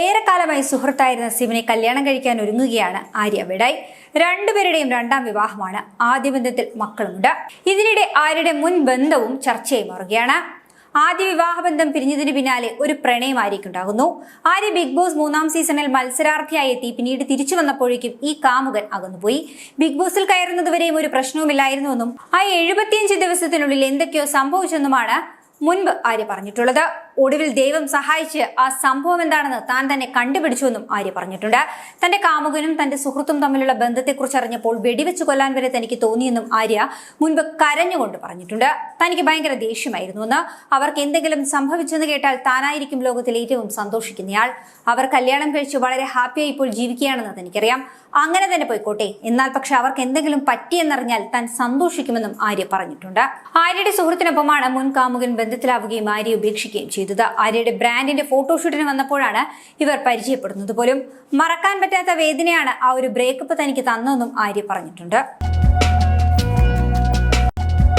ഏറെക്കാലമായി സുഹൃത്തായിരുന്ന ശിവനെ കല്യാണം കഴിക്കാൻ ഒരുങ്ങുകയാണ് ആര്യ വിടായി രണ്ടുപേരുടെയും രണ്ടാം വിവാഹമാണ് ആദ്യ ബന്ധത്തിൽ മക്കളുമുണ്ട്. ഇതിനിടെ ആര്യയുടെ മുൻ ബന്ധവും ചർച്ചയായി മാറുകയാണ് ആദ്യ വിവാഹബന്ധം പിരിഞ്ഞതിന് പിന്നാലെ ഒരു പ്രണയം ആര്യക്കുണ്ടാകുന്നു ആര്യ ബിഗ് ബോസ് മൂന്നാം സീസണിൽ മത്സരാർത്ഥിയായി എത്തി പിന്നീട് തിരിച്ചു വന്നപ്പോഴേക്കും ഈ കാമുകൻ അകന്നുപോയി. ബിഗ് ബോസിൽ കയറുന്നതുവരെയും ഒരു പ്രശ്നവുമില്ലായിരുന്നുവെന്നും ആ എഴുപത്തിയഞ്ച് ദിവസത്തിനുള്ളിൽ എന്തൊക്കെയോ സംഭവിച്ചെന്നുമാണ് മുൻപ് ആര്യ പറഞ്ഞിട്ടുള്ളത്. ഒടുവിൽ ദൈവം സഹായിച്ച് ആ സംഭവം എന്താണെന്ന് താൻ തന്നെ കണ്ടുപിടിച്ചുവെന്നും ആര്യ പറഞ്ഞിട്ടുണ്ട്. തന്റെ കാമുകനും തന്റെ സുഹൃത്തും തമ്മിലുള്ള ബന്ധത്തെക്കുറിച്ച് അറിഞ്ഞപ്പോൾ വെടിവെച്ച് കൊല്ലാൻ വരെ തനിക്ക് തോന്നിയെന്നും ആര്യ മുൻപ് കരഞ്ഞുകൊണ്ട് പറഞ്ഞിട്ടുണ്ട്. തനിക്ക് ഭയങ്കര ദേഷ്യമായിരുന്നുവെന്ന് അവർക്ക് എന്തെങ്കിലും സംഭവിച്ചെന്ന് കേട്ടാൽ താനായിരിക്കും ലോകത്തിൽ ഏറ്റവും സന്തോഷിക്കുന്നയാൾ. അവർ കല്യാണം കഴിച്ച് വളരെ ഹാപ്പിയായി ഇപ്പോൾ ജീവിക്കുകയാണെന്ന് തനിക്കറിയാം. അങ്ങനെ തന്നെ പോയിക്കോട്ടെ. എന്നാൽ പക്ഷെ അവർക്ക് എന്തെങ്കിലും പറ്റിയെന്നറിഞ്ഞാൽ താൻ സന്തോഷിക്കുമെന്നും ആര്യ പറഞ്ഞിട്ടുണ്ട്. ആര്യയുടെ സുഹൃത്തിനൊപ്പമാണ് മുൻ കാമുകൻ ബന്ധത്തിലാവുകയും ആര്യ ഉപേക്ഷിക്കുകയും ചെയ്തത്. ആര്യയുടെ ബ്രാൻഡിന്റെ ഫോട്ടോഷൂട്ടിന് വന്നപ്പോഴാണ് ഇവർ പരിചയപ്പെടുന്നത് പോലും. മറക്കാൻ പറ്റാത്ത വേദനയാണ് ആ ഒരു ബ്രേക്കപ്പ് തനിക്ക് തന്നതെന്നും ആര്യ പറഞ്ഞിട്ടുണ്ട്.